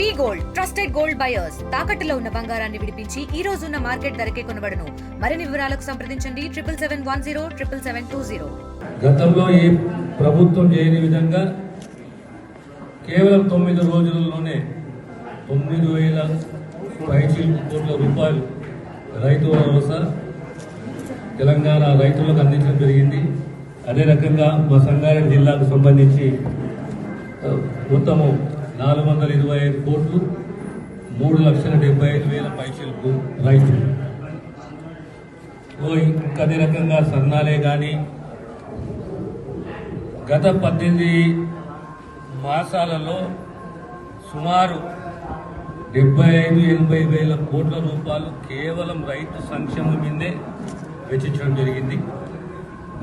V gold trusted gold buyers. తాకట్టులో ఉన్న బంగారాన్ని విడిపించి ఈ రోజు ఉన్న మార్కెట్ ధరకే కొనబడను. మరిన్ని వివరాలకు సంప్రదించండి triple seven one zero triple seven two zero. గతంలో ఏ ప్రభుత్వం చేయని విధంగా కేవలం తొమ్మిది రోజులలోనే తొమ్మిది వేల పైచీలకు కోట్ల రూపాయలు రైతు భరోసా తెలంగాణ రైతులకు అందించడం జరిగింది. అదే రకంగా మా సంగారెడ్డి జిల్లాకు సంబంధించి మొత్తము నాలుగు వందల ఇరవై ఐదు కోట్లు మూడు లక్షల డెబ్బై ఐదు వేల పైసలకు రైతులు. ఓ ఇంకా రకంగా సన్నాలే కానీ గత పద్దెనిమిది మాసాలలో సుమారు డెబ్బై ఐదు ఎనభై వేల కోట్ల రూపాయలు కేవలం రైతు సంక్షేమం మీదే వెచ్చించడం జరిగింది.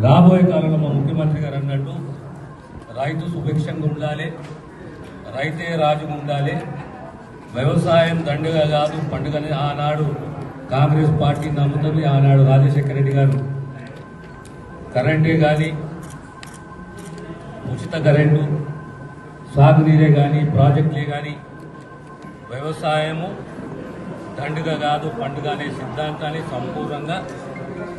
రాబోయే కాలంలో మా ముఖ్యమంత్రి గారు అన్నట్టు రైతు సుభిక్షంగా ఉండాలి. రైతే రాజు ఉండాలి. వ్యవసాయం దండుగా కాదు పండుగని ఆనాడు కాంగ్రెస్ పార్టీ నమ్ముతుంది. ఆనాడు రాజశేఖర రెడ్డి గారు కరెంటే కానీ ఉచిత కరెంటు సాగునీరే కానీ ప్రాజెక్టులే కానీ వ్యవసాయము దండుగ కాదు పండుగ అనే సిద్ధాంతాన్ని సంపూర్ణంగా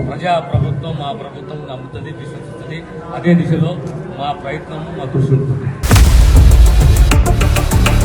ప్రజా ప్రభుత్వం మా ప్రభుత్వం నమ్ముతుంది విశ్వసిస్తుంది. అదే దిశలో మా ప్రయత్నం మా కృషి ఉంటుంది.